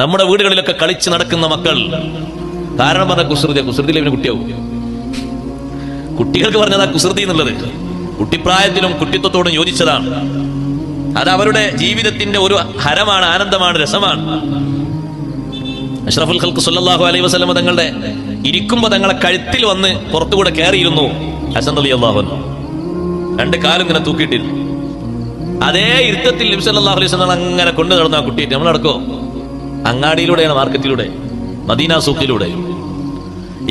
നമ്മുടെ വീടുകളിലൊക്കെ കളിച്ച് നടക്കുന്ന മക്കൾ. കാരണം പറഞ്ഞ കുസൃതി കുസൃതിയിൽ ഇവന് കുട്ടിയാവും. കുട്ടികൾക്ക് പറഞ്ഞതാ കുസൃതി എന്നുള്ളത്. കുട്ടിപ്രായത്തിലും കുട്ടിത്വത്തോടും യോജിച്ചതാണ്. അത് അവരുടെ ജീവിതത്തിന്റെ ഒരു ഹരമാണ് ആനന്ദമാണ് രസമാണ്. അഷ്റഫുൽ ഖൽക്ക് സല്ലല്ലാഹു അലൈഹി വസല്ലം തങ്ങളുടെ ഇരിക്കുമ്പോ തങ്ങളെ കഴുത്തിൽ വന്ന് പുറത്തുകൂടെ കയറിയിരുന്നു. ഹസൻ അലി അള്ളാഹു രണ്ട് കാലും ഇങ്ങനെ തൂക്കിയിട്ടിരുന്നു. അതേ ഇരുത്തത്തിൽ നബി അലൈഹി വസല്ലം അങ്ങനെ കൊണ്ടു നടന്നു ആ കുട്ടിയെ. നമ്മൾ നടക്കോ അങ്ങാടിയിലൂടെയാണ് മാർക്കറ്റിലൂടെ മദീന സൂക്കിലൂടെ.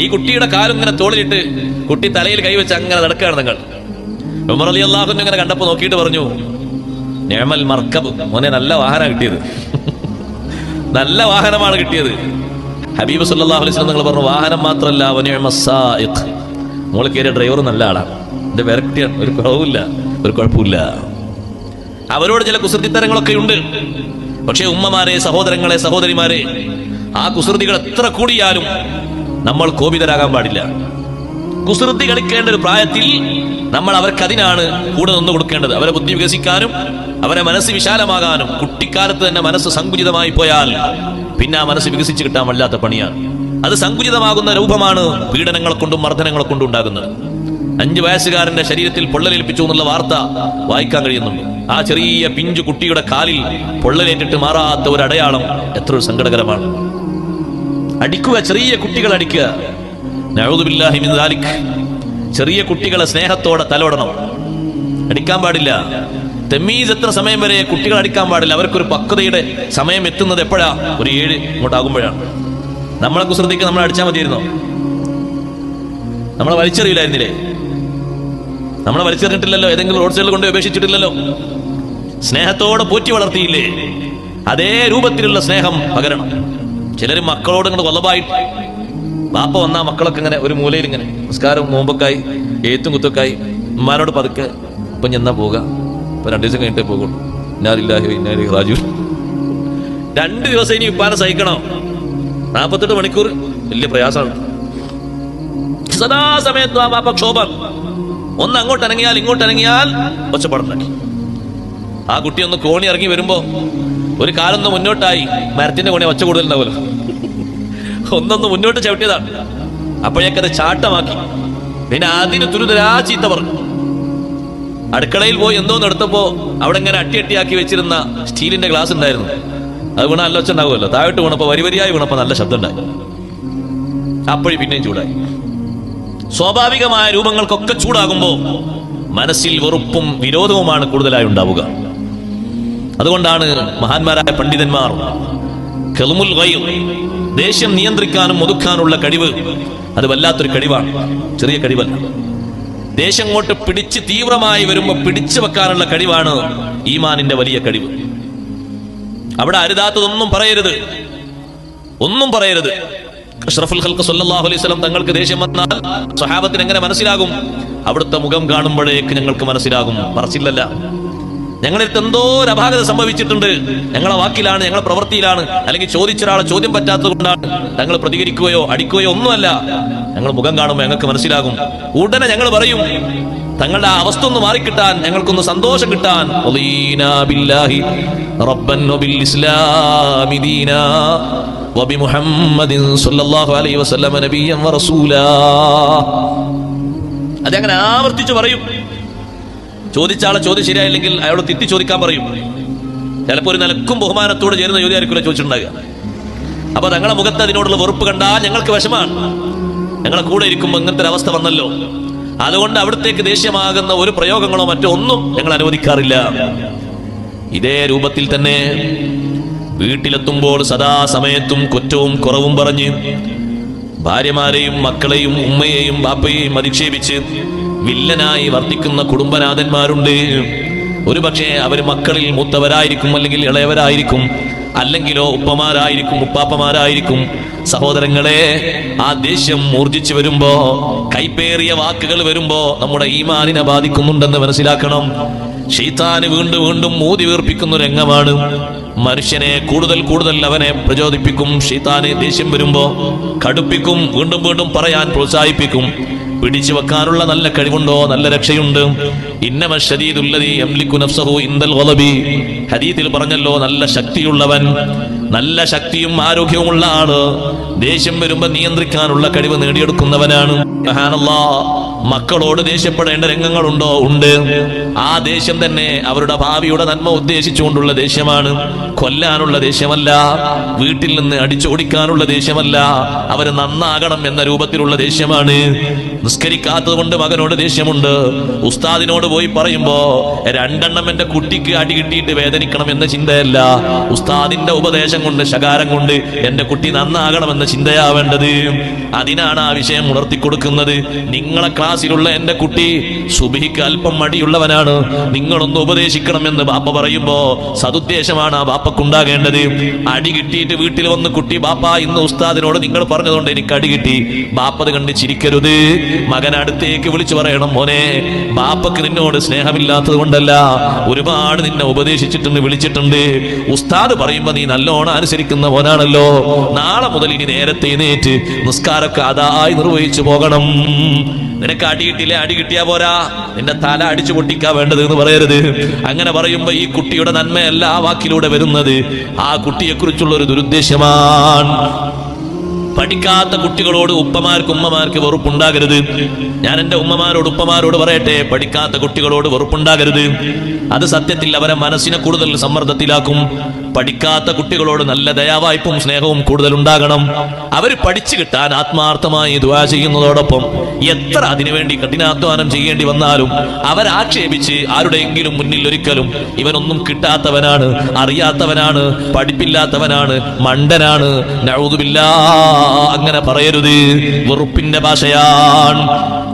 ഈ കുട്ടിയുടെ കാലും ഇങ്ങനെ തോളിലിട്ട് കുട്ടി തലയിൽ കൈവച്ച് അങ്ങനെ നടക്കുകയാണ് നിങ്ങൾ. ഉമർ അലി അള്ളാഹു ഇങ്ങനെ കണ്ടപ്പോ നോക്കിയിട്ട് പറഞ്ഞു നേമൽ മർക്കബ് മോനെ നല്ല വാഹനം കിട്ടിയത്. നല്ല വാഹനമാണ് കിട്ടിയത്. ഹബീബ് സല്ലല്ലാഹു അലൈഹി നിങ്ങൾ പറഞ്ഞു വാഹനം മാത്രമല്ല മോൾ കയറിയ ഡ്രൈവർ നല്ല ആളാണ് എന്റെ വെറക്റ്റിയാണ് ഒരു കുറവില്ല ഒരു കുഴപ്പമില്ല. അവരോട് ചില കുസൃതിത്തരങ്ങളൊക്കെ ഉണ്ട്. പക്ഷേ ഉമ്മമാരെ സഹോദരങ്ങളെ സഹോദരിമാരെ ആ കുസൃതികൾ എത്ര കൂടിയാലും നമ്മൾ കോപിതരാകാൻ പാടില്ല. കുസൃതി കളിക്കേണ്ട ഒരു പ്രായത്തിൽ നമ്മൾ അവർക്ക് അതിനാണ് കൂടെ നിന്ന് കൊടുക്കേണ്ടത്. അവരെ ബുദ്ധി വികസിക്കാനും അവരെ മനസ്സ് വിശാലമാകാനും കുട്ടിക്കാലത്ത് തന്നെ മനസ്സ് സങ്കുചിതമായി പോയാൽ പിന്നെ ആ മനസ്സ് വികസിച്ച് കിട്ടാൻ വല്ലാത്ത പണിയാണ്. അത് സങ്കുചിതമാകുന്ന രൂപമാണ് പീഡനങ്ങളെ കൊണ്ടും മർദ്ദനങ്ങളെ കൊണ്ടും ഉണ്ടാകുന്നത്. അഞ്ചു വയസ്സുകാരന്റെ ശരീരത്തിൽ പൊള്ളലേൽപ്പിച്ചു എന്നുള്ള വാർത്ത വായിക്കാൻ കഴിയുന്നുണ്ട് ആ ചെറിയ പിഞ്ചു കുട്ടിയുടെ കാലിൽ പൊള്ളലേറ്റിട്ട് മാറാത്ത ഒരു അടയാളം എത്ര ഒരു സങ്കടകരമാണ്. അടിക്കുക ചെറിയ കുട്ടികൾ അടിക്കുക. ചെറിയ കുട്ടികളെ സ്നേഹത്തോടെ തലോടണം. അടിക്കാൻ പാടില്ല. തെമ്മീസ് എത്ര സമയം വരെ കുട്ടികൾ അടിക്കാൻ പാടില്ല. അവർക്കൊരു പക്വതയുടെ സമയം എത്തുന്നത് എപ്പോഴാ? ഒരു ഏഴ് ഇങ്ങോട്ടാകുമ്പോഴാണ് നമ്മളെ കുസൃതിക്ക് നമ്മൾ അടിച്ചാൽ മതിയായിരുന്നോ. നമ്മളെ വലിച്ചെറിയില്ലായിരുന്നില്ലേ? നമ്മളെ വലിച്ചെറിഞ്ഞിട്ടില്ലല്ലോ ഏതെങ്കിലും റോഡ് സൈഡിൽ കൊണ്ട് ഉപേക്ഷിച്ചിട്ടില്ലല്ലോ. സ്നേഹത്തോടെ പോറ്റി വളർത്തിയില്ലേ? അതേ രൂപത്തിലുള്ള സ്നേഹം പകരണം. ചിലർ മക്കളോട് ഇങ്ങനെ കൊലപായിട്ട് ബാപ്പ വന്നാ മക്കളൊക്കെ ഇങ്ങനെ ഒരു മൂലയിൽ ഇങ്ങനെ നമസ്കാരം നോമ്പൊക്കായി ഏത്തും കുത്തൊക്കായി ഉമ്മാനോട് പതുക്കെ ഇപ്പൊ ചെന്നാ പോവുക. ഇപ്പൊ രണ്ടു ദിവസം കഴിഞ്ഞിട്ടേ പോകുള്ളൂ ഇന്നാലില്ലാഹി ഇന്നാലി രണ്ട് ദിവസം ഇനി ഉപ്പാനെ സഹിക്കണോ? നാൽപ്പത്തെട്ട് മണിക്കൂർ വലിയ പ്രയാസമാണ്. സദാ സമയത്ത് ആ ബാപ്പ ക്ഷോഭം. ഒന്ന് അങ്ങോട്ട് ഇറങ്ങിയാൽ ഇങ്ങോട്ട് ഇറങ്ങിയാൽ ഒച്ചപ്പാടുണ്ടാക്കി. ആ കുട്ടി ഒന്ന് കോണി ഇറങ്ങി വരുമ്പോ ഒരു കാലൊന്ന് മുന്നോട്ടായി മരത്തിന്റെ കോണി ഒച്ച കൂടുതലുണ്ടാവുമല്ലോ. ഒന്നൊന്ന് മുന്നോട്ട് ചവിട്ടിയതാണ്. അപ്പോഴേക്കത് ചാട്ടമാക്കി. പിന്നെ അതിന് തുരുതരാ ചീത്ത പറഞ്ഞു. അടുക്കളയിൽ പോയി എന്തോ എടുത്തപ്പോ അവിടെ ഇങ്ങനെ അട്ടി അട്ടിയാക്കി വെച്ചിരുന്ന സ്റ്റീലിന്റെ ഗ്ലാസ് ഉണ്ടായിരുന്നു. അത് വീണ നല്ല ഒച്ച ഉണ്ടാവുമല്ലോ. താഴോട്ട് വീണപ്പോ വരി വരിയായി വീണപ്പോ നല്ല ശബ്ദം ഉണ്ടായി. അപ്പോഴും പിന്നെയും ചൂടായി. സ്വാഭാവികമായ രൂപങ്ങൾക്കൊക്കെ ചൂടാകുമ്പോൾ മനസ്സിൽ വെറുപ്പും വിരോധവുമാണ് കൂടുതലായി ഉണ്ടാവുക. അതുകൊണ്ടാണ് മഹാന്മാരായ പണ്ഡിതന്മാർ കെളുമുൽ ഗൈർ, ദേഷ്യം നിയന്ത്രിക്കാനും ഒതുക്കാനുള്ള കഴിവ് അത് വല്ലാത്തൊരു കഴിവാണ്. ചെറിയ കഴിവല്ല. ദേഷ്യം കൊണ്ട് പിടിച്ച് തീവ്രമായി വരുമ്പോൾ പിടിച്ചു വെക്കാനുള്ള കഴിവാണ് ഈമാനിന്റെ വലിയ കഴിവ്. അവിടെ അരുതാത്തതൊന്നും പറയരുത്. ഒന്നും പറയരുത്. അഷ്റഫുൽ ഖൽക്ക് സല്ലല്ലാഹു അലൈഹി വസല്ലം തങ്ങൾക്ക് ദേഷ്യം വന്നാൽ സ്വഹാബത്തിന് എങ്ങനെ മനസ്സിലാകും? അവിടുത്തെ മുഖം കാണുമ്പോഴേക്ക് ഞങ്ങൾക്ക് മനസ്സിലാകും. മറച്ചില്ലല്ല. ഞങ്ങളിടത്ത് എന്തോ ഒരു അപാകത സംഭവിച്ചിട്ടുണ്ട്. ഞങ്ങളെ വാക്കിലാണ് ഞങ്ങളെ പ്രവൃത്തിയിലാണ് അല്ലെങ്കിൽ ചോദിച്ച ഒരാളെ ചോദ്യം പറ്റാത്തത് കൊണ്ടാണ് ഞങ്ങൾ പ്രതികരിക്കുകയോ അടിക്കുകയോ ഒന്നുമല്ല. ഞങ്ങൾ മുഖം കാണുമ്പോൾ ഞങ്ങൾക്ക് മനസ്സിലാകും. ഉടനെ ഞങ്ങൾ പറയും തങ്ങളുടെ ആ അവസ്ഥ ഒന്ന് മാറിക്കിട്ടാൻ ഞങ്ങൾക്കൊന്ന് സന്തോഷം കിട്ടാൻ. റബ്ബൻ ദീനാ വബിമുഹമ്മദിൻ സ്വല്ലല്ലാഹു അലൈഹി വസല്ലമ നബിയ്യൻ വറസൂലാ അതങ്ങനെ ആവർത്തിച്ച് പറയും. ചോദിച്ച ആളെ ചോദ്യം ശരിയായില്ലെങ്കിൽ അയാളോട് തിത്തി ചോദിക്കാൻ പറയും. ചിലപ്പോൾ ഒരു നിലക്കും ബഹുമാനത്തോട് ചേരുന്ന ചോദ്യമായിരിക്കില്ല ചോദിച്ചിട്ടുണ്ടാകുക അപ്പൊ തങ്ങളെ മുഖത്ത് അതിനോടുള്ള വെറുപ്പ് കണ്ടാൽ ഞങ്ങൾക്ക് വിഷമാണ് ഞങ്ങളെ കൂടെ ഇരിക്കുമ്പോൾ ഇങ്ങനത്തെ ഒരു അവസ്ഥ വന്നല്ലോ. അതുകൊണ്ട് അവിടത്തേക്ക് ദേഷ്യമാകുന്ന ഒരു പ്രയോഗങ്ങളോ മറ്റോ ഒന്നും ഞങ്ങൾ അനുവദിക്കാറില്ല. ഇതേ രൂപത്തിൽ തന്നെ വീട്ടിലെത്തുമ്പോൾ സദാസമയത്തും കുറ്റവും കുറവും പറഞ്ഞ് ഭാര്യമാരെയും മക്കളെയും ഉമ്മയെയും ബാപ്പയെയും അധിക്ഷേപിച്ച് വില്ലനായി വർത്തിക്കുന്ന കുടുംബനാഥന്മാരുണ്ട്. ഒരുപക്ഷെ അവർ മക്കളിൽ മൂത്തവരായിരിക്കും അല്ലെങ്കിൽ ഇളയവരായിരിക്കും അല്ലെങ്കിലോ ഉപ്പമാരായിരിക്കും ഉപ്പാപ്പമാരായിരിക്കും. സഹോദരങ്ങളെ ആ ദേഷ്യം ഊർജിച്ചു വരുമ്പോ കൈപ്പേറിയ വാക്കുകൾ വരുമ്പോ നമ്മുടെ ഈമാനിനെ ബാധിക്കുന്നുണ്ടെന്ന് മനസ്സിലാക്കണം. ഷെയ്ത്താന് വീണ്ടും വീണ്ടും മൂതി വീർപ്പിക്കുന്ന രംഗമാണ്. മനുഷ്യനെ കൂടുതൽ കൂടുതൽ അവനെ പ്രചോദിപ്പിക്കും. ഷെയ്ത്താന് ദേഷ്യം വരുമ്പോ കടുപ്പിക്കും വീണ്ടും വീണ്ടും പറയാൻ പ്രോത്സാഹിപ്പിക്കും. പിടിച്ചു വെക്കാനുള്ള നല്ല കഴിവുണ്ടോ? നല്ല രക്ഷയുണ്ട്. ഇന്നമ ശരീതുല്ലതി യംലിക്കു നഫ്സഹു ഹദീത്തിൽ പറഞ്ഞല്ലോ നല്ല ശക്തിയുള്ളവൻ നല്ല ശക്തിയും ആരോഗ്യവുമുള്ള ആൾ. ദേഷ്യം വരുമ്പോ നിയന്ത്രിക്കാനുള്ള കഴിവ് നേടിയെടുക്കുന്നവനാണ്. സുബ്ഹാനല്ലാ. മക്കളോട് ദേഷ്യപ്പെടേണ്ട രംഗങ്ങളുണ്ടോ? ഉണ്ട്. ആ ദേഷ്യം തന്നെ അവരുടെ ഭാവിയുടെ നന്മ ഉദ്ദേശിച്ചുകൊണ്ടുള്ള ദേഷ്യമാണ്. കൊല്ലാനുള്ള ദേഷ്യമല്ല വീട്ടിൽ നിന്ന് അടിച്ചോടിക്കാനുള്ള ദേഷ്യമല്ല അവർ നന്നാകണം എന്ന രൂപത്തിലുള്ള ദേഷ്യമാണ്. നിസ്കരിക്കാത്തത് കൊണ്ട് മകനോട് ദേഷ്യമുണ്ട്. ഉസ്താദിനോട് പോയി പറയുമ്പോ രണ്ടെണ്ണം എന്റെ കുട്ടിക്ക് അടി കിട്ടിയിട്ട് വേദനിക്കണം എന്ന ചിന്തയല്ല. ഉസ്താദിന്റെ ഉപദേശം കൊണ്ട് ശകാരം കൊണ്ട് എന്റെ കുട്ടി നന്നാകണമെന്ന ചിന്തയാവേണ്ടത് അതിനാണ് ആ വിഷയം ഉണർത്തി കൊടുക്കുന്നത് നിങ്ങളെ ക്ലാസ്സിലുള്ള എന്റെ കുട്ടി സുബിഹിക്ക് അല്പം മടിയുള്ളവനാണ്. നിങ്ങളൊന്ന് ഉപദേശിക്കണമെന്ന് ബാപ്പ പറയുമ്പോ സതുദ്ദേശമാണ് ആ ബാപ്പക്കുണ്ടാകേണ്ടത്. അടി കിട്ടിയിട്ട് വീട്ടിൽ വന്ന് കുട്ടി ബാപ്പ ഇന്ന് ഉസ്താദിനോട് നിങ്ങൾ പറഞ്ഞതുകൊണ്ട് എനിക്ക് അടി കിട്ടി. ബാപ്പത് കണ്ട് ചിരിക്കരുത്. മകൻ അടുത്തേക്ക് വിളിച്ചു പറയണം മോനെ ബാപ്പക്ക് നിന്നോട് സ്നേഹമില്ലാത്തത് കൊണ്ടല്ല. ഒരുപാട് നിന്നെ ഉപദേശിച്ചിട്ടുണ്ട് വിളിച്ചിട്ടുണ്ട്. ഉസ്താദ് പറയുമ്പോ നീ നല്ലോണം അനുസരിക്കുന്ന മോനാണല്ലോ. നാളെ മുതൽ ഇനി നേരത്തെ എഴുന്നേറ്റ് നിസ്കാരമൊക്കെ അതായി നിർവഹിച്ചു പോകണം. നിനക്ക് അടി അടി കിട്ടിയാ പോരാ. നിന്റെ തല അടിച്ചു പൊട്ടിക്കാ വേണ്ടത് എന്ന് പറയരുത്. അങ്ങനെ പറയുമ്പോ ഈ കുട്ടിയുടെ നന്മയല്ല ആ വാക്കിലൂടെ വരുന്നത്. ആ കുട്ടിയെ കുറിച്ചുള്ള ഒരു ദുരുദ്ദേശമാണ്. പഠിക്കാത്ത കുട്ടികളോട് ഉപ്പമാർക്ക് ഉമ്മമാർക്ക് വെറുപ്പുണ്ടാകരുത്. ഞാൻ എന്റെ ഉമ്മമാരോട് ഉപ്പമാരോട് പറയട്ടെ പഠിക്കാത്ത കുട്ടികളോട് വെറുപ്പുണ്ടാകരുത്. അത് സത്യത്തിൽ അവരെ മനസ്സിനെ കൂടുതൽ സമ്മർദ്ദത്തിലാക്കും. പഠിക്കാത്ത കുട്ടികളോട് നല്ല ദയാവായ്പും സ്നേഹവും കൂടുതൽ ഉണ്ടാകണം അവർ പഠിച്ചു കിട്ടാൻ ആത്മാർത്ഥമായി ദുവാ ചെയ്യുന്നതോടൊപ്പം എത്ര അതിനുവേണ്ടി കഠിനാധ്വാനം ചെയ്യേണ്ടി വന്നാലും അവരാക്ഷേപിച്ച് ആരുടെയെങ്കിലും മുന്നിൽ ഒരിക്കലും ഇവനൊന്നും കിട്ടാത്തവനാണ് അറിയാത്തവനാണ് പഠിപ്പില്ലാത്തവനാണ് മണ്ടനാണ്. നഴുതുമില്ല അങ്ങനെ പറയരുത്. വെറുപ്പിന്റെ ഭാഷയാണ്.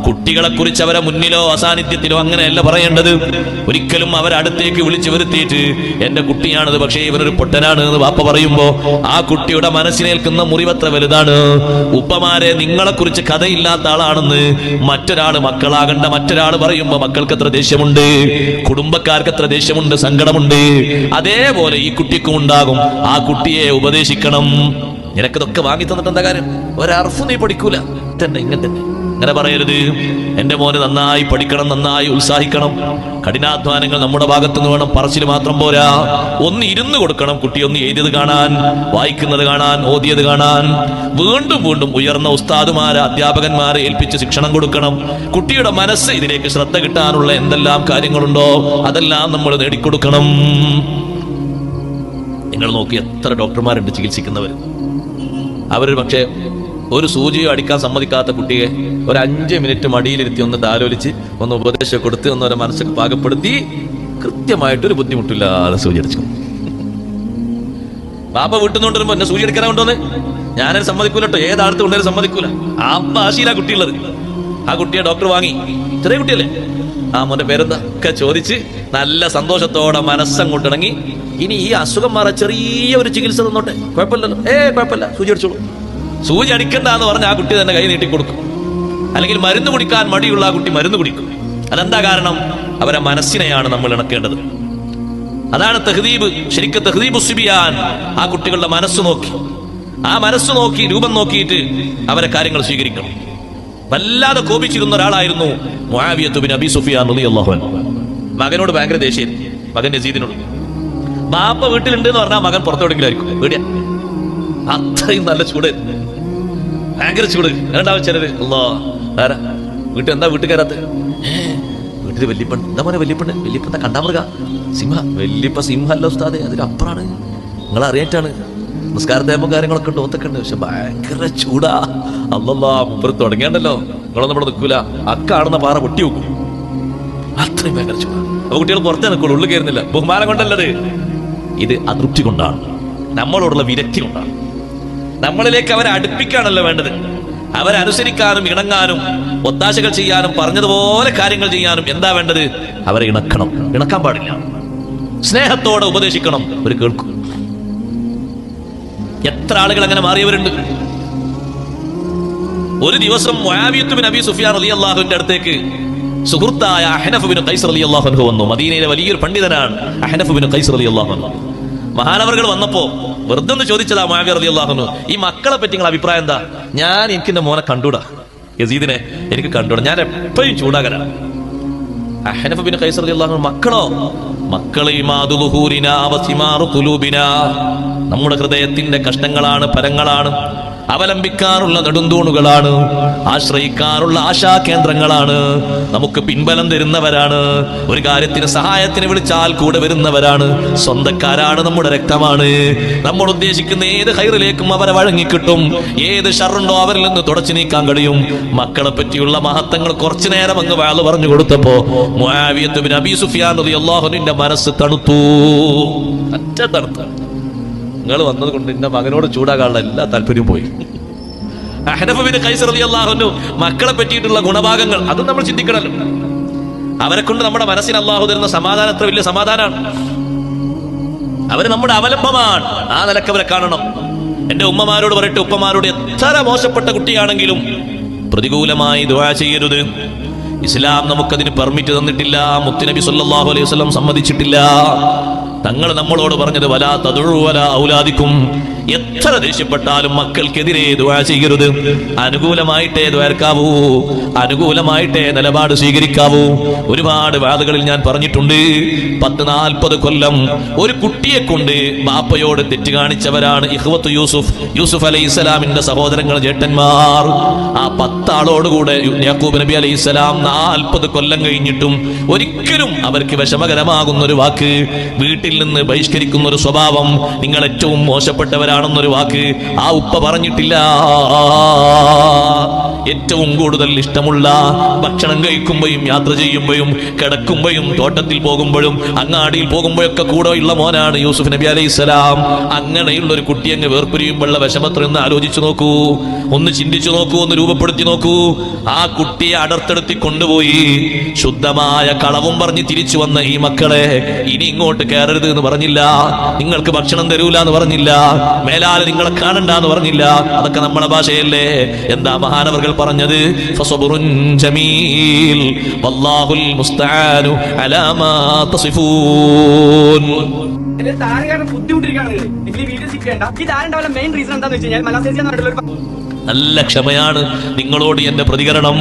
കുട്ടികളെ കുറിച്ച് അവരെ മുന്നിലോ അസാന്നിധ്യത്തിലോ അങ്ങനെയല്ല പറയേണ്ടത്. ഒരിക്കലും അവരടുത്തേക്ക് വിളിച്ചു വരുത്തിയിട്ട് എന്റെ കുട്ടിയാണത് പക്ഷേ ഇവനൊരു പൊട്ടനാണ് എന്ന് വാപ്പ പറയുമ്പോ ആ കുട്ടിയുടെ മനസ്സിനേൽക്കുന്ന മുറിവത്ര വലുതാണ്. ഉപ്പമാരെ നിങ്ങളെ കുറിച്ച് കഥയില്ലാത്ത ആളാണെന്ന് മറ്റൊരാൾ മക്കളാകണ്ട മറ്റൊരാൾ പറയുമ്പോ മക്കൾക്ക് എത്ര ദേഷ്യമുണ്ട്. കുടുംബക്കാർക്ക് എത്ര ദേഷ്യമുണ്ട് സങ്കടമുണ്ട്. അതേപോലെ ഈ കുട്ടിക്കും ഉണ്ടാകും. ആ കുട്ടിയെ ഉപദേശിക്കണം. നിനക്കിതൊക്കെ വാങ്ങി തന്നിട്ട് എന്താ കാര്യം? ഒരർഫ് നീ പഠിക്കൂല. തന്നെ ഇങ്ങനെ തന്നെ. അങ്ങനെ പറയരുത്. എന്റെ മോനെ നന്നായി പഠിക്കണം നന്നായി ഉത്സാഹിക്കണം. കഠിനാധ്വാനങ്ങൾ നമ്മുടെ ഭാഗത്തു നിന്ന് വേണം. പറച്ചിൽ മാത്രം പോരാ. ഒന്ന് ഇരുന്ന് കൊടുക്കണം കുട്ടി ഒന്ന് എഴുതിയത് കാണാൻ വായിക്കുന്നത് കാണാൻ ഓതിയത് കാണാൻ. വീണ്ടും വീണ്ടും ഉയർന്ന ഉസ്താദുമാരെ അധ്യാപകന്മാരെ ഏൽപ്പിച്ച് ശിക്ഷണം കൊടുക്കണം. കുട്ടിയുടെ മനസ്സ് ഇതിലേക്ക് ശ്രദ്ധ കിട്ടാനുള്ള എന്തെല്ലാം കാര്യങ്ങളുണ്ടോ അതെല്ലാം നമ്മൾ നേടിക്കൊടുക്കണം. നിങ്ങൾ നോക്കി എത്ര ഡോക്ടർമാരുണ്ട് ചികിത്സിക്കുന്നവർ. അവർ പക്ഷേ ഒരു സൂചിയോ അടിക്കാൻ സമ്മതിക്കാത്ത കുട്ടിയെ ഒരു അഞ്ച് മിനിറ്റ് മടിയിലിരുത്തി ഒന്ന് താലോലിച്ച് ഒന്ന് ഉപദേശം കൊടുത്ത് ഒന്ന് ഒരു മനസ്സൊക്കെ പാകപ്പെടുത്തി കൃത്യമായിട്ട് ഒരു ബുദ്ധിമുട്ടില്ലാതെ സൂചി അടിച്ചു. ബാപ്പ വീട്ടിൽ നിന്ന് കൊണ്ടുവരുമ്പോ എന്നെ സൂചി അടിക്കാനാ കൊണ്ടുവന്ന്? ഞാനത് സമ്മതിക്കൂല കേട്ടോ ഏതാളത്ത് കൊണ്ടുവരും സമ്മതിക്കൂല. ആ ആശീല കുട്ടിയുള്ളത്. ആ കുട്ടിയെ ഡോക്ടർ വാങ്ങി. ചെറിയ കുട്ടിയല്ലേ? ആ മോന്റെ പേരെന്താ? ഒക്കെ ചോദിച്ച് നല്ല സന്തോഷത്തോടെ മനസ്സം മനസ്സങ്ങോട്ടിണങ്ങി. ഇനി ഈ അസുഖം മാറാൻ ചെറിയ ഒരു ചികിത്സ തന്നോട്ടെ. കുഴപ്പമില്ലല്ലോ. ഏ കുഴപ്പമില്ല. സൂചി അടിച്ചോളൂ. സൂചി അടിക്കണ്ട എന്ന് പറഞ്ഞ ആ കുട്ടി തന്നെ കൈ നീട്ടി കൊടുക്കും. അല്ലെങ്കിൽ മരുന്ന് കുടിക്കാൻ മടിയുള്ള ആ കുട്ടി മരുന്ന് കുടിക്കും. അതെന്താ കാരണം? അവരെ മനസ്സിനെയാണ് നമ്മൾ ഇണക്കേണ്ടത്. അതാണ് തെഹദീബ് ശരിക്കും തെഹദീബ് സുബിയാൻ ആ കുട്ടികളുടെ മനസ്സ് നോക്കി. ആ മനസ്സ് നോക്കി രൂപം നോക്കിയിട്ട് അവരെ കാര്യങ്ങൾ സ്വീകരിക്കണം. വല്ലാതെ കോപിച്ചിരുന്ന ഒരാളായിരുന്നു അബി സുഫിയാൻ മകനോട് ഭയങ്കര ദേഷ്യം. മകൻ നസീദിനോട് ബാപ്പ വീട്ടിലുണ്ട് എന്ന് പറഞ്ഞാൽ മകൻ പുറത്തെവിടെങ്കിലും ആയിരിക്കും. വീടിയ അത്രയും നല്ല ചൂട്. ഭയങ്കര ചൂട്. രണ്ടാമത് ചിലര് അല്ലോ ആരാ? വീട്ടിൽ എന്താ വീട്ടിൽ കയറാത്ത വീട്ടിൽ വല്യപ്പൺ എന്താ മോനെ വല്യപ്പണ് വല്യപ്പ കണ്ടാ മൃഗ സിംഹ. വല്യപ്പ സിംഹ അല്ല ഉസ്താദെ അതിലപ്പുറാണ്. നിങ്ങൾ അറിയാറ്റാണ്. നിസ്കാരത്തേമ്പും കാര്യങ്ങളൊക്കെ ഉണ്ട് ഒത്തൊക്കെ ഉണ്ട്. പക്ഷെ ഭയങ്കര ചൂടാ. അല്ലല്ലോ മുപ്പര് തുടങ്ങിയാണ്ടല്ലോ. നിങ്ങളൊന്നും ഇവിടെ നിൽക്കൂല. അക്കാടുന്ന പാറ പൊട്ടി വെക്കും. അത്രയും ഭയങ്കര ചൂടാ. അപ്പൊ കുട്ടികൾ പുറത്തേ നിൽക്കുള്ളൂ ഉള്ളിൽ കയറുന്നില്ല. ബഹുമാനം കൊണ്ടല്ലത്. ഇത് അതൃപ്തി കൊണ്ടാണ്. നമ്മളോടുള്ള വിരക്തി കൊണ്ടാണ്. നമ്മളിലേക്ക് അവരെ അടുപ്പിക്കാണല്ലോ വേണ്ടത്. അവരനുസരിക്കാനും ഇണങ്ങാനും ഒത്താശകൾ ചെയ്യാനും പറഞ്ഞതുപോലെ കാര്യങ്ങൾ ചെയ്യാനും എന്താ വേണ്ടത്? അവരെ ഇണക്കണം. ഇണക്കാൻ പാടില്ല. സ്നേഹത്തോടെ ഉപദേശിക്കണം. അവർ കേൾക്കും. എത്ര ആളുകൾ അങ്ങനെ മാറിയവരുണ്ട്. ഒരു ദിവസം മുആവിയത്ത് ബിൻ അബി സുഫിയാൻ അലി അള്ളാഹുവിന്റെ അടുത്തേക്ക് സുഹൃത്തായ അഹനഫ് ബിൻ ഖൈസ് അലി അള്ളാഹു വന്നു. മദീനയിലെ വലിയൊരു പണ്ഡിതനാണ് അഹനഫ് ബിൻ ഖൈസ് അലി അള്ളാഹു മഹാനവറുകൾ വന്നപ്പോ വെറുതെ ഒന്ന് ചോദിച്ചതാ മുആവിയ റലി അള്ളാഹുനു ഈ മക്കളെ പറ്റി നിങ്ങൾ അഭിപ്രായം എന്താ? ഞാൻ എനിക്ക് എന്റെ മോനെ കണ്ടൂടാ. യസീദിനെ എനിക്ക് കണ്ടൂടാ. ഞാൻ എപ്പോഴും ചൂടാകലാണ് ബിൻ റളിയല്ലാഹു മക്കളോ? മക്കളെ നമ്മുടെ ഹൃദയത്തിന്റെ കഷ്ടങ്ങളാണ് പരങ്ങളാണ്. അവലംബിക്കാറുള്ള നെടുന്തൂണുകളാണ് ആശ്രയിക്കാറുള്ള ആശാകേന്ദ്രങ്ങളാണ് നമുക്ക് പിൻബലം തരുന്നവരാണ് ഒരു കാര്യത്തിന് സഹായത്തിന് വിളിച്ചാൽ കൂടെ വരുന്നവരാണ്. സ്വന്തക്കാരാണ് നമ്മുടെ രക്തമാണ്. നമ്മൾ ഉദ്ദേശിക്കുന്ന ഏത് ഹൈറിലേക്കും അവരെ വഴങ്ങിക്കിട്ടും. ഏത് ഷറുണ്ടോ അവരിൽ നിന്ന് തുടച്ചു നീക്കാൻ കഴിയും. മക്കളെ പറ്റിയുള്ള മഹത്വങ്ങൾ കുറച്ചു നേരം അങ്ങ് വാൾ പറഞ്ഞു കൊടുത്തപ്പോ മുആവിയത്ത് ബിൻ അബീ സുഫിയാൻ മനസ്സ് തണുത്തു. അറ്റ തണുത്തു നിങ്ങൾ വന്നത് കൊണ്ട് എന്റെ മകനോട് ചൂടാകാനുള്ള എല്ലാ താല്പര്യവും പോയി. അഹ്നഫ് ബിൻ ഖൈസ് റളിയല്ലാഹു അൻഹു മക്കളെ പറ്റിയിട്ടുള്ള ഗുണഭാഗങ്ങൾ അതും നമ്മൾ ചിന്തിക്കണല്ലോ അവരെ കൊണ്ട് നമ്മുടെ മനസ്സിന് അള്ളാഹു തരുന്ന സമാധാനം എത്ര വലിയ സമാധാനമാണ് അവർ നമ്മുടെ അവലംബമാണ്. ആ നിലയ്ക്ക് അവരെ കാണണം. എന്റെ ഉമ്മമാരോട് പറയട്ടെ ഉപ്പമാരോട് എത്ര മോശപ്പെട്ട കുട്ടിയാണെങ്കിലും പ്രതികൂലമായി ദുവാ ചെയ്യരുത്. ഇസ്ലാം നമുക്കതിന് പെർമിറ്റ് തന്നിട്ടില്ല മുത്തുനബി സല്ലാഹു അലൈഹി വസല്ലം സമ്മതിച്ചിട്ടില്ല. തങ്ങൾ നമ്മളോട് പറഞ്ഞത് വലാ തതുഴുവല ഔലാദിക്കും. എത്ര ദേഷ്യപ്പെട്ടാലും മക്കൾക്കെതിരെ ദുആ ചെയ്യരുത്. അനുകൂലമായിട്ടേ ദ്വാർക്കാവൂ അനുകൂലമായിട്ടേ നിലപാട് സ്വീകരിക്കാവൂ. ഒരുപാട് വാദകളിൽ ഞാൻ പറഞ്ഞിട്ടുണ്ട്. പത്ത് നാൽപ്പത് കൊല്ലം ഒരു കുട്ടിയെ കൊണ്ട് ബാപ്പയോട് തെറ്റ് കാണിച്ചവരാണ് ഇഹ്വത്ത് യൂസുഫ്. യൂസുഫ് അലൈഹി ഇസ്ലാമിന്റെ സഹോദരങ്ങൾ ചേട്ടന്മാർ ആ പത്താളോടുകൂടെ യാക്കൂബ് നബി അലൈഹി ഇസ്ലാം നാൽപ്പത് കൊല്ലം കഴിഞ്ഞിട്ടും ഒരിക്കലും അവർക്ക് വിഷമകരമാകുന്ന ഒരു വാക്ക്. വീട്ടിൽ നിന്ന് ബഹിഷ്കരിക്കുന്ന ഒരു സ്വഭാവം നിങ്ങൾ ഏറ്റവും മോശപ്പെട്ടവരാണെന്നൊരു വാക്ക് ആ ഉപ്പ പറഞ്ഞിട്ടില്ല. ഏറ്റവും കൂടുതൽ ഇഷ്ടമുള്ള ഭക്ഷണം കഴിക്കുമ്പോഴും യാത്ര ചെയ്യുമ്പോഴും കിടക്കുമ്പോഴും തോട്ടത്തിൽ പോകുമ്പോഴും അങ്ങാടിയിൽ പോകുമ്പോഴൊക്കെ കൂടെ ഉള്ള മോനാണ് യൂസുഫ് നബി അലൈഹി സ്വലാം. അങ്ങനെയുള്ള ഒരു കുട്ടി അങ്ങ് വേർപിരിയുമ്പോഴുള്ള വിഷമത്ര ഒന്ന് ആലോചിച്ചു നോക്കൂ. ഒന്ന് ചിന്തിച്ചു നോക്കൂ ഒന്ന് രൂപപ്പെടുത്തി നോക്കൂ. ആ കുട്ടിയെ അടർത്തെടുത്തി കൊണ്ടുപോയി ശുദ്ധമായ കളവും പറഞ്ഞ് തിരിച്ചു വന്ന ഈ മക്കളെ ഇനി ഇങ്ങോട്ട് കയറരുത് എന്ന് പറഞ്ഞില്ല. നിങ്ങൾക്ക് ഭക്ഷണം തരൂല എന്ന് പറഞ്ഞില്ല. മേലാൽ നിങ്ങളെ കാണണ്ട എന്ന് പറഞ്ഞില്ല. അതൊക്കെ നമ്മുടെ ഭാഷയല്ലേ. എന്താ മഹാനവർകൾ പറഞ്ഞത്? നല്ല ക്ഷമയാണ് നിങ്ങളോട് എന്റെ പ്രതികരണം.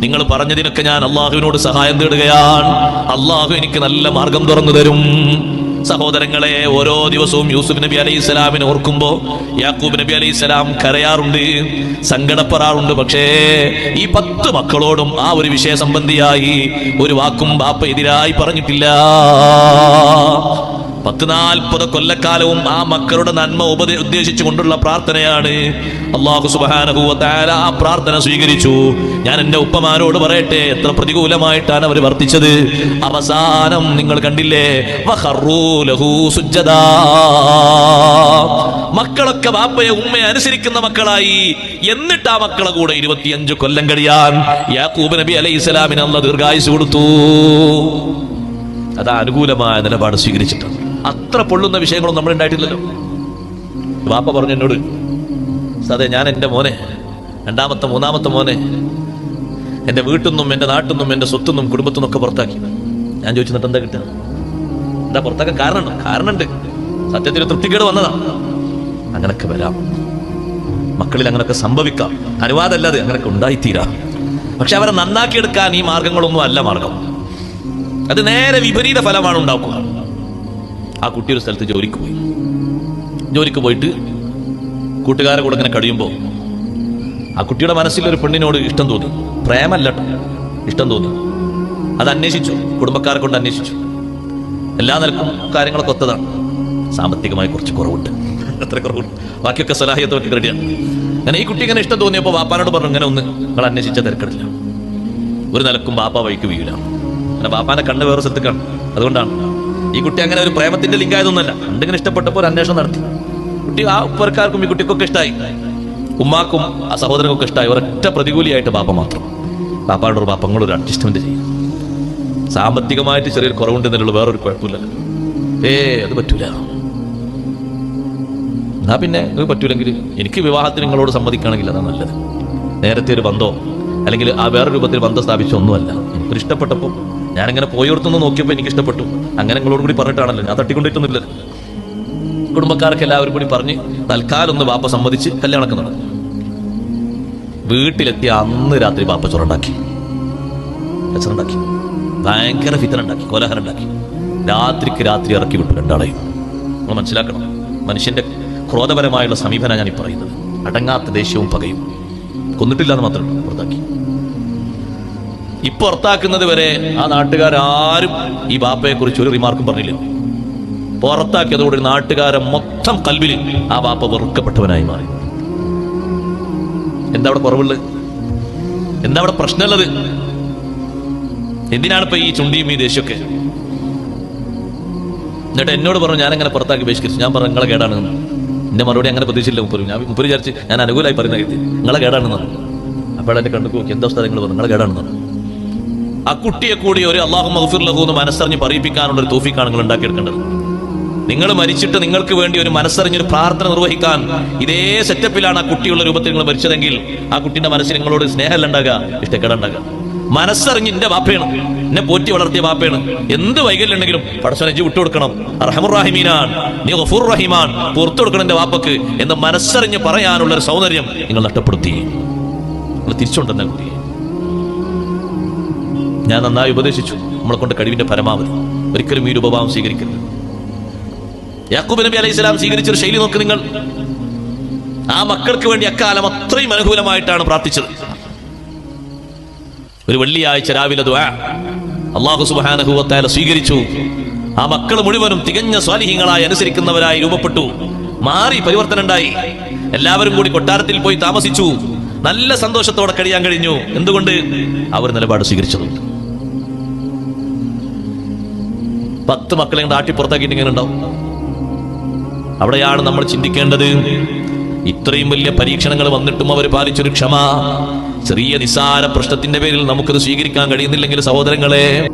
നിങ്ങൾ പറഞ്ഞതിനൊക്കെ ഞാൻ അള്ളാഹുവിനോട് സഹായം തേടുകയാണ്. അള്ളാഹു എനിക്ക് നല്ല മാർഗം തുറന്നു തരും. സഹോദരങ്ങളെ ഓരോ ദിവസവും യൂസുഫ് നബി അലൈഹി സ്വലാമിനെ ഓർക്കുമ്പോ യാക്കൂബ് നബി അലൈഹി സ്വലാം കരയാറുണ്ട് സങ്കടപ്പെടാറുണ്ട്. പക്ഷേ ഈ പത്ത് മക്കളോടും ആ ഒരു വിഷയ സംബന്ധിയായി ഒരു വാക്കും ബാപ്പ എതിരായി പറഞ്ഞിട്ടില്ല. പത്ത് നാൽപ്പത് കൊല്ലക്കാലവും ആ മക്കളുടെ നന്മ ഉപദേ ഉദ്ദേശിച്ചു കൊണ്ടുള്ള പ്രാർത്ഥനയാണ്. അള്ളാഹു സുബാനഹുല ആ പ്രാർത്ഥന സ്വീകരിച്ചു. ഞാൻ എന്റെ ഉപ്പമാരോട് പറയട്ടെ എത്ര പ്രതികൂലമായിട്ടാണ് അവർ വർത്തിച്ചത്. അവസാനം നിങ്ങൾ കണ്ടില്ലേ. മക്കളൊക്കെ ബാപ്പയെ ഉമ്മയെ അനുസരിക്കുന്ന മക്കളായി. എന്നിട്ട് ആ മക്കളെ കൂടെ ഇരുപത്തിയഞ്ച് കൊല്ലം കഴിയാൻ യാക്കൂബ് നബി അലൈഹി ഇസ്ലാമിന് അള്ള ദീർഘായുസ് കൊടുത്തു. അത് അനുകൂലമായ നിലപാട് സ്വീകരിച്ചിട്ടുണ്ട്. അത്ര പൊള്ളുന്ന വിഷയങ്ങളൊന്നും നമ്മൾ ഉണ്ടായിട്ടില്ലല്ലോ വാപ്പ പറഞ്ഞു എന്നോട് അതെ ഞാൻ എന്റെ മോനെ രണ്ടാമത്തെ മൂന്നാമത്തെ മോനെ എന്റെ വീട്ടിൽ നിന്നും എന്റെ നാട്ടിൽ നിന്നും എന്റെ സ്വത്തു നിന്നും കുടുംബത്തു നിന്നൊക്കെ പുറത്താക്കി. ഞാൻ ചോദിച്ചു എന്നിട്ട് എന്താ കിട്ടുക? എന്താ പുറത്താക്കാൻ കാരണമുണ്ടോ കാരണമുണ്ട്. സത്യത്തിൽ തൃപ്തിക്കേട് വന്നതാ. അങ്ങനൊക്കെ വരാം. മക്കളിൽ അങ്ങനൊക്കെ സംഭവിക്കാം. അനുവാദമല്ലാതെ അങ്ങനൊക്കെ ഉണ്ടായിത്തീരാം. പക്ഷെ അവരെ നന്നാക്കിയെടുക്കാൻ ഈ മാർഗങ്ങളൊന്നും അല്ല മാർഗം. അത് നേരെ വിപരീത ഫലമാണ് ഉണ്ടാക്കുക. ആ കുട്ടി ഒരു സ്ഥലത്ത് ജോലിക്ക് പോയി. ജോലിക്ക് പോയിട്ട് കൂട്ടുകാരെ കൂടെ ഇങ്ങനെ കഴിയുമ്പോൾ ആ കുട്ടിയുടെ മനസ്സിൽ ഒരു പെണ്ണിനോട് ഇഷ്ടം തോന്നി. പ്രേമല്ല ഇഷ്ടം തോന്നി. അത് അന്വേഷിച്ചു. കുടുംബക്കാരെ കൊണ്ട് അന്വേഷിച്ചു. എല്ലാ നിലക്കും കാര്യങ്ങളൊക്കെ ഒത്തതാണ്. സാമ്പത്തികമായി കുറച്ച് കുറവുണ്ട്. അത്ര കുറവുണ്ട്. ബാക്കിയൊക്കെ സലാഹിയത്തൊക്കെ റെഡിയാണ് അങ്ങനെ ഈ കുട്ടി ഇങ്ങനെ ഇഷ്ടം തോന്നിയപ്പോൾ വാപ്പാനോട് പറഞ്ഞു ഇങ്ങനെ ഒന്ന് നിങ്ങൾ അന്വേഷിച്ച തിരക്കടില്ല. ഒരു നിലക്കും ബാപ്പ വഴിക്ക് വീഴാം അങ്ങനെ ബാപ്പാനെ കണ്ണ് വേറെ സ്ഥലത്തേക്കാണ് അതുകൊണ്ടാണ് ഈ കുട്ടി അങ്ങനെ ഒരു പ്രേമത്തിന്റെ ലിങ്ക് കണ്ടിങ്ങനെ ഇഷ്ടപ്പെട്ടപ്പോൾ ഒരു അന്വേഷണം നടത്തി. കുട്ടി ആ ഉപ്പർക്കാർക്കും ഈ കുട്ടിക്കൊക്കെ ഇഷ്ടമായി ഉമ്മാക്കും ആ സഹോദരനൊക്കെ ഇഷ്ടമായി ഒരൊറ്റ പ്രതികൂലിയായിട്ട് ബാപ്പ മാത്രം. ബാപ്പായുടെ ഒരു ഒരു അഡ്ജസ്റ്റ്മെന്റ് ചെയ്യും. സാമ്പത്തികമായിട്ട് ചെറിയൊരു കുറവുണ്ടെന്നുള്ള വേറൊരു കുഴപ്പമില്ല. ഏ അത് പറ്റൂല. എന്നാ പിന്നെ ഇത് പറ്റൂലെങ്കിൽ എനിക്ക് വിവാഹത്തിന് നിങ്ങളോട് സമ്മതിക്കുകയാണെങ്കിൽ അതാണ് നല്ലത്. നേരത്തെ ഒരു ബന്ധോ അല്ലെങ്കിൽ ആ വേറെ രൂപത്തിൽ ബന്ധം സ്ഥാപിച്ച ഒന്നുമല്ല ഒരു ഇഷ്ടപ്പെട്ടപ്പോൾ ഞാനിങ്ങനെ പോയോർത്തൊന്ന് നോക്കിയപ്പോൾ എനിക്ക് ഇഷ്ടപ്പെട്ടു അങ്ങനെ നിങ്ങളോട് കൂടി പറഞ്ഞിട്ടാണല്ലോ ഞാൻ തട്ടിക്കൊണ്ടിട്ടൊന്നുമില്ല കുടുംബക്കാർക്ക് എല്ലാവരും കൂടി പറഞ്ഞ് തൽക്കാലം ഒന്ന് ബാപ്പ സമ്മതിച്ച് കല്യാണമൊക്കെ നടന്നു. വീട്ടിലെത്തിയ അന്ന് രാത്രി ബാപ്പ ചൊറുണ്ടാക്കി. ഉണ്ടാക്കി ഭയങ്കര ഫിത്തൻ ഉണ്ടാക്കി കോലാഹലം ഉണ്ടാക്കി രാത്രിക്ക് രാത്രി ഇറക്കി വിട്ടു രണ്ടാളെയും. നമ്മൾ മനസ്സിലാക്കണം മനുഷ്യന്റെ ക്രോധപരമായുള്ള സമീപന ഞാൻ ഈ പറയുന്നത്. അടങ്ങാത്ത ദേഷ്യവും പകയും. കൊന്നിട്ടില്ല എന്ന് മാത്രം പുറത്താക്കി ഇപ്പൊ പുറത്താക്കുന്നത് വരെ ആ നാട്ടുകാരും ഈ ബാപ്പയെ കുറിച്ച് ഒരു റിമാർക്കും പറഞ്ഞില്ല. പുറത്താക്കിയതോടെ നാട്ടുകാരെ മൊത്തം കൽവിൽ ആ ബാപ്പ വെറുക്കപ്പെട്ടവനായി മാറി. എന്താ അവിടെ കുറവുള്ളത്? എന്താ അവിടെ പ്രശ്നമുള്ളത്? എന്തിനാണ് ഇപ്പൊ ഈ ചുണ്ടിയും ഈ ദേഷ്യമൊക്കെ? എന്നിട്ട് എന്നോട് പറഞ്ഞു ഞാൻ അങ്ങനെ പുറത്താക്കി ബഹിഷ്കരിച്ചു. ഞാൻ പറഞ്ഞു നിങ്ങളെ കേടാണെന്ന്. എന്റെ മറുപടി അങ്ങനെ പ്രതീക്ഷിച്ചില്ല മുപ്പര്. ഞാൻ മുപ്പര് വിചാരിച്ച് ഞാൻ അനുകൂലമായി പറയുന്ന കരുതി നിങ്ങളെ കേടാണെന്ന്. അപ്പോൾ കണ്ടു നോക്കി എന്താ സ്ഥലങ്ങൾ പറഞ്ഞു നിങ്ങളെ കേടാണെന്ന്. ആ കുട്ടിയെ കൂടി ഒരു അള്ളാഹു മഹഫിർ എന്ന് മനസ്സറിഞ്ഞ് പറയിപ്പിക്കാനുള്ള ഒരു തോഫിക്കാണ് നിങ്ങൾ ഉണ്ടാക്കിയെടുക്കേണ്ടത്. നിങ്ങൾ മരിച്ചിട്ട് നിങ്ങൾക്ക് വേണ്ടി ഒരു മനസ്സറിഞ്ഞൊരു പ്രാർത്ഥന നിർവഹിക്കാൻ ഇതേ സെറ്റപ്പിലാണ് ആ കുട്ടിയുള്ള രൂപത്തിൽ നിങ്ങൾ മരിച്ചതെങ്കിൽ ആ കുട്ടിയുടെ മനസ്സിൽ നിങ്ങളോട് സ്നേഹമല്ല ഉണ്ടാകുക ഇഷ്ടക്കേടുണ്ടാകുക മനസ്സറിഞ്ഞ് എന്റെ ബാപ്പയാണ് എന്നെ പോറ്റി വളർത്തിയ ബാപ്പയാണ് എന്ത് വൈകല്യം ഉണ്ടെങ്കിലും പടച്ചോനെ വിട്ടു വിട്ടുകൊടുക്കണം. റഹമുറാഹിമീനാൻ നീ ഗഫൂർ റഹിമാൻ പുറത്തു കൊടുക്കണം എന്റെ വാപ്പക്ക് എന്ന് മനസ്സറിഞ്ഞ് പറയാനുള്ള ഒരു സൗന്ദര്യം നിങ്ങൾ നഷ്ടപ്പെടുത്തി. നിങ്ങൾ തിരിച്ചുകൊണ്ടെന്ന കുട്ടിയെ. ഞാൻ നന്നായി ഉപദേശിച്ചു. നമ്മളെ കൊണ്ട് കഴിവിന്റെ പരമാവധി. ഒരിക്കലും ഈ രൂപഭാവം സ്വീകരിക്കരുത്. യാക്കൂബ് നബി അലൈഹി സ്വലാം സ്വീകരിച്ചൊരു ശൈലി നോക്ക് നിങ്ങൾ. ആ മക്കൾക്ക് വേണ്ടി അക്കാലം അത്രയും അനുകൂലമായിട്ടാണ് പ്രാർത്ഥിച്ചത്. ഒരു വെള്ളിയാഴ്ച രാവിലെ അള്ളാഹു സുബ്ഹാനഹു തആല സ്വീകരിച്ചു. ആ മക്കൾ മുഴുവനും തികഞ്ഞ സ്വാലിഹ്യങ്ങളായി അനുസരിക്കുന്നവരായി രൂപപ്പെട്ടു. മാറി പരിവർത്തനം ഉണ്ടായി. എല്ലാവരും കൂടി കൊട്ടാരത്തിൽ പോയി താമസിച്ചു. നല്ല സന്തോഷത്തോടെ കഴിയാൻ കഴിഞ്ഞു. എന്തുകൊണ്ട്? അവർ നിലപാട് സ്വീകരിച്ചതുകൊണ്ട് പത്ത് മക്കളെ നാട്ടി പുറത്താക്കിയിട്ട് ഇങ്ങനെ ഉണ്ടാവും. അവിടെയാണ് നമ്മൾ ചിന്തിക്കേണ്ടത്. ഇത്രയും വലിയ പരീക്ഷണങ്ങൾ വന്നിട്ടും അവർ പാലിച്ചൊരു ക്ഷമ. ചെറിയ നിസ്സാര പ്രശ്നത്തിന്റെ പേരിൽ നമുക്കത് സ്വീകരിക്കാൻ കഴിയുന്നില്ലെങ്കിൽ സഹോദരങ്ങളെ